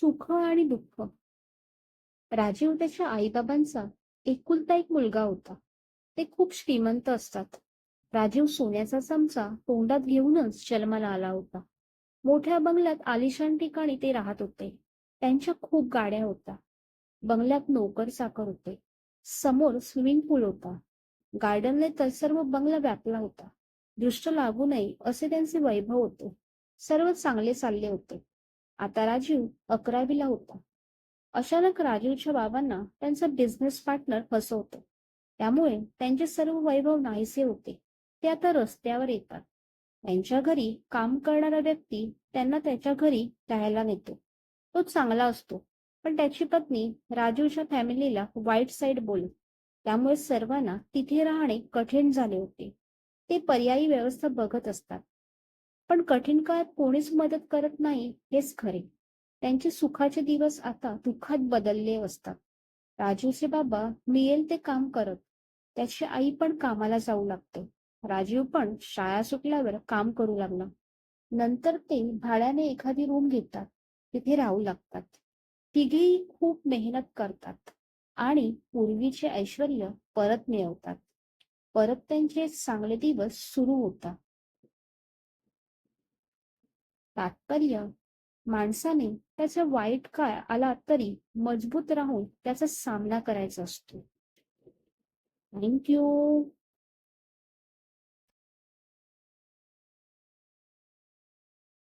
सुख आणि दुःख. राजीव त्याच्या आईबाबांचा एकुलता एक मुलगा होता. ते खूप श्रीमंत असतात. राजीव सोन्याचा चमचा तोंडात घेऊनच जन्माला आला होता. मोठ्या बंगल्यात आलिशान ठिकाणी ते राहत होते. त्यांच्या खूप गाड्या होत्या. बंगल्यात नोकर चाकर होते. समोर स्विमिंग पूल होता. गार्डनने तर सर्व बंगला व्यापला होता. दृष्ट लागू नये असे त्यांचे वैभव होते. सर्व चांगले चालले होते. आता राजीव अकरावीला होता. अचानक राजीवच्या बाबांना त्यांचा बिझनेस पार्टनर फसवतो. त्यामुळे त्यांचे सर्व वैभव नाहीसे होते. ते आता रस्त्यावर येतात. त्यांच्या घरी काम करणारा व्यक्ती त्यांना त्याच्या घरी राहायला नेतो. तो चांगला असतो. पण त्याची पत्नी राजीवच्या फॅमिलीला वाईट साईड बोलत त्यामुळे सर्वांना तिथे राहणे कठीण झाले होते. ते पर्यायी व्यवस्था बघत असतात. पण कठीण काळात कोणीच मदत करत नाही हेच खरे. त्यांचे सुखाचे दिवस आता दुःखात बदलले असतात. राजूचे बाबा मिळेल ते काम करत. त्याची आई पण कामाला जाऊ लागते. राजीव पण शाळा सुटल्यावर काम करू लागला. नंतर ते भाड्याने एखादी रूम घेतात. तिथे राहू लागतात. तिघेही खूप मेहनत करतात. आणि पूर्वीचे ऐश्वर परत मिळवतात. परत त्यांचे चांगले दिवस सुरू होतात. तात्पर्य माणसाने त्याचा वाईट काळ आला तरी मजबूत राहून त्याचा सामना करायचा असतो. थँक्यू